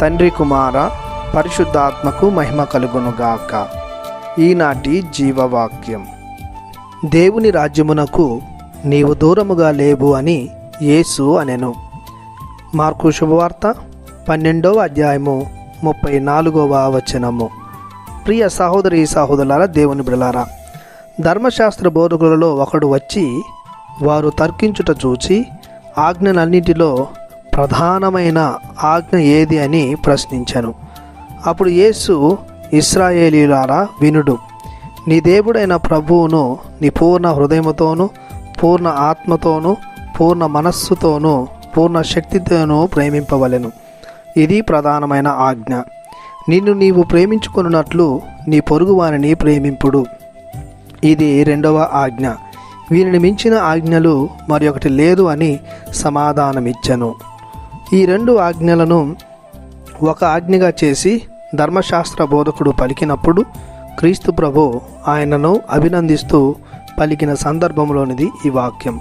తండ్రి కుమార పరిశుద్ధాత్మకు మహిమ కలుగునుగాక. ఈనాటి జీవవాక్యం. దేవుని రాజ్యమునకు నీవు దూరముగా లేవు అని యేసు అనెను. మార్కు శుభవార్త పన్నెండవ అధ్యాయము ముప్పై నాలుగవ వచనము. ప్రియ సహోదరి సహోదరులారా దేవుని బిడలారా ధర్మశాస్త్ర బోధకులలో ఒకడు వచ్చి వారు తర్కించుట చూచి ఆజ్ఞలన్నిటిలో ప్రధానమైన ఆజ్ఞ ఏది అని ప్రశ్నించాను. అప్పుడు యేసు ఇస్రాయేలీలారా వినుడు నీ దేవుడైన ప్రభువును నీ పూర్ణ హృదయముతోనూ పూర్ణ ఆత్మతోనూ పూర్ణ మనస్సుతోనూ పూర్ణ శక్తితోనూ ప్రేమింపవలెను. ఇది ప్రధానమైన ఆజ్ఞ. నిన్ను నీవు ప్రేమించుకున్నట్లు నీ పొరుగువారిని ప్రేమింపుడు. ఇది రెండవ ఆజ్ఞ. వీనిని మించిన ఆజ్ఞలు మరి ఒకటి లేదు అని సమాధానమిచ్చను. ఈ రెండు ఆజ్ఞలను ఒక ఆజ్ఞగా చేసి ధర్మశాస్త్ర బోధకుడు పలికినప్పుడు క్రీస్తు ప్రభు ఆయనను అభినందిస్తూ పలికిన సందర్భంలోనిది ఈ వాక్యం.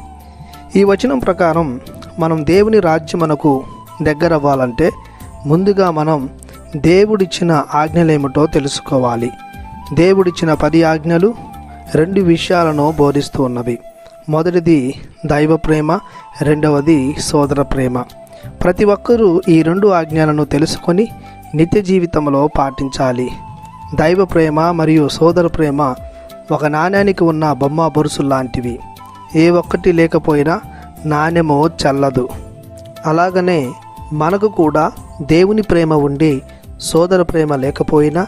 ఈ వచనం ప్రకారం మనం దేవుని రాజ్యమునకు దగ్గరవ్వాలంటే ముందుగా మనం దేవుడిచ్చిన ఆజ్ఞలేమిటో తెలుసుకోవాలి. దేవుడిచ్చిన పది ఆజ్ఞలు రెండు విషయాలను బోధిస్తూ ఉన్నవి. మొదటిది దైవ ప్రేమ రెండవది సోదర ప్రేమ. ప్రతి ఒక్కరూ ఈ రెండు ఆజ్ఞలను తెలుసుకొని నిత్య జీవితంలో పాటించాలి. దైవ ప్రేమ మరియు సోదర ప్రేమ ఒక నాణ్యానికి ఉన్న బొమ్మ బొరుసు లాంటివి. ఏ ఒక్కటి లేకపోయినా నాణ్యము చల్లదు. అలాగనే మనకు కూడా దేవుని ప్రేమ ఉండి సోదర ప్రేమ లేకపోయినా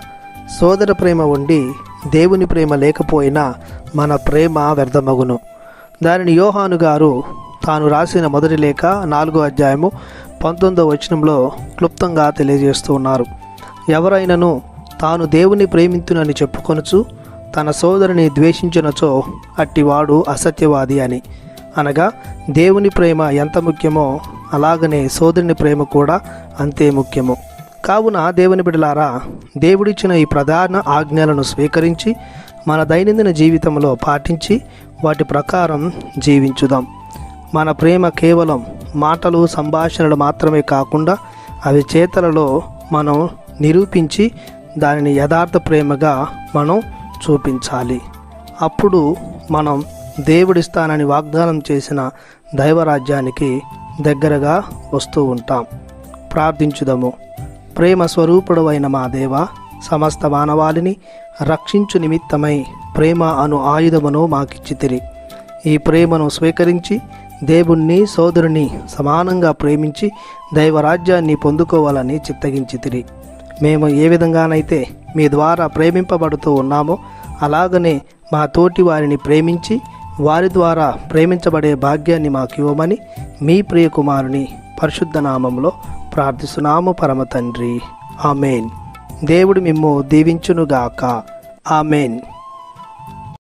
సోదర ప్రేమ ఉండి దేవుని ప్రేమ లేకపోయినా మన ప్రేమ వ్యర్థమగును. దానిని యోహాను గారు తాను రాసిన మొదటి లేఖ నాలుగో అధ్యాయము పంతొమ్మిదో వచనంలో క్లుప్తంగా తెలియజేస్తూ ఉన్నారు. ఎవరైనను తాను దేవుని ప్రేమితునని చెప్పుకొనుచు తన సోదరుని ద్వేషించినచో అట్టివాడు అసత్యవాది అని. అనగా దేవుని ప్రేమ ఎంత ముఖ్యమో అలాగనే సోదరుని ప్రేమ కూడా అంతే ముఖ్యము. కావున దేవుని బిడలారా దేవుడిచ్చిన ఈ ప్రధాన ఆజ్ఞలను స్వీకరించి మన దైనందిన జీవితంలో పాటించి వాటి ప్రకారం జీవించుదాం. మన ప్రేమ కేవలం మాటలు సంభాషణలు మాత్రమే కాకుండా అవి చేతలలో మనం నిరూపించి దానిని యథార్థ ప్రేమగా మనం చూపించాలి. అప్పుడు మనం దేవుడిస్తానని వాగ్దానం చేసిన దైవరాజ్యానికి దగ్గరగా వస్తూ ఉంటాం. ప్రార్థించుదము. ప్రేమ స్వరూపుడవైన మా దేవ సమస్త మానవాళిని రక్షించు నిమిత్తమై ప్రేమ అను ఆయుధమును మాకిచ్చితిరి. ఈ ప్రేమను స్వీకరించి దేవుణ్ణి సోదరుని సమానంగా ప్రేమించి దైవరాజ్యాన్ని పొందుకోవాలని చిత్తగించితిరి. మేము ఏ విధంగానైతే మీ ద్వారా ప్రేమింపబడుతూ ఉన్నామో అలాగనే మా తోటి వారిని ప్రేమించి వారి ద్వారా ప్రేమించబడే భాగ్యాన్ని మాకు ఇవ్వమని మీ ప్రియకుమారుని పరిశుద్ధ నామంలో ప్రార్థిస్తున్నాము పరమ తండ్రి. ఆమెన్. దేవుడు మిమ్ము దీవించునుగాక. ఆమెన్.